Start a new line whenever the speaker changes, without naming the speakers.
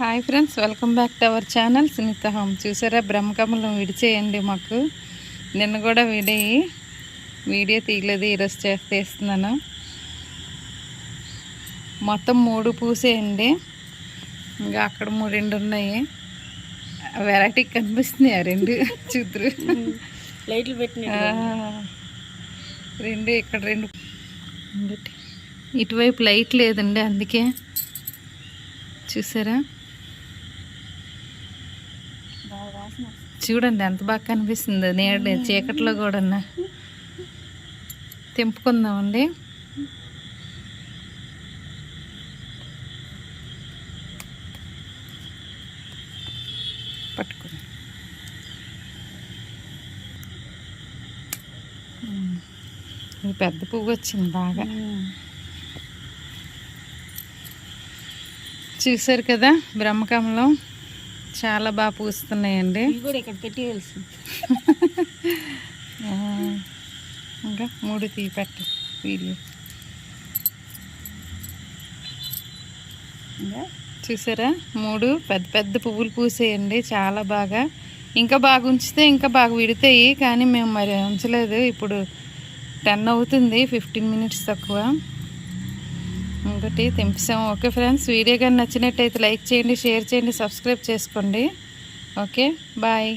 Hi friends welcome back to our channel Sunitha home చూసారా? బ్రహ్మకమలం విడిచేయండి మాకు. నిన్న కూడా విడియి వీడియో తీయలేదు ఈరోజు చేసి తీస్తున్నాను మొత్తం మూడు పూసేయండి. ఇంకా అక్కడ మూడు రెండు ఉన్నాయి. వెరైటీ కనిపిస్తున్నాయి ఆ రెండు. చూద్దరు.
లైట్లు పెట్టిన
రెండు. ఇక్కడ రెండు. ఇటువైపు లైట్ లేదండి అందుకే. చూసారా? చూడండి ఎంత బాగా కనిపిస్తుంది. నీడ చీకట్లో కూడా తెంపుకుందామండి. పట్టుకుని. ఇది పెద్ద పువ్వు వచ్చింది బాగా. చూసారు కదా బ్రహ్మకమలం? చాలా బాగా పూస్తున్నాయండి.
ఇవి కూడా ఇక్కడ పెట్టేయాల్సి
ఆ, ఇంకా మూడు తీ పెట్టు వీడియో చూసారా? మూడు పెద్ద పెద్ద పువ్వులు పూసేయండి చాలా బాగా. ఇంకా బాగా ఉంచితే ఇంకా బాగా విడతాయి కానీ మేము మరి ఉంచలేదు. ఇప్పుడు టెన్ అవుతుంది ఫిఫ్టీన్ మినిట్స్ తక్కువ. ఇంకోటి తెంపిసాం ఓకే ఫ్రెండ్స్ వీడియో కానీ నచ్చినట్టయితే లైక్ చేయండి షేర్ చేయండి సబ్స్క్రైబ్ చేసుకోండి. Okay bye.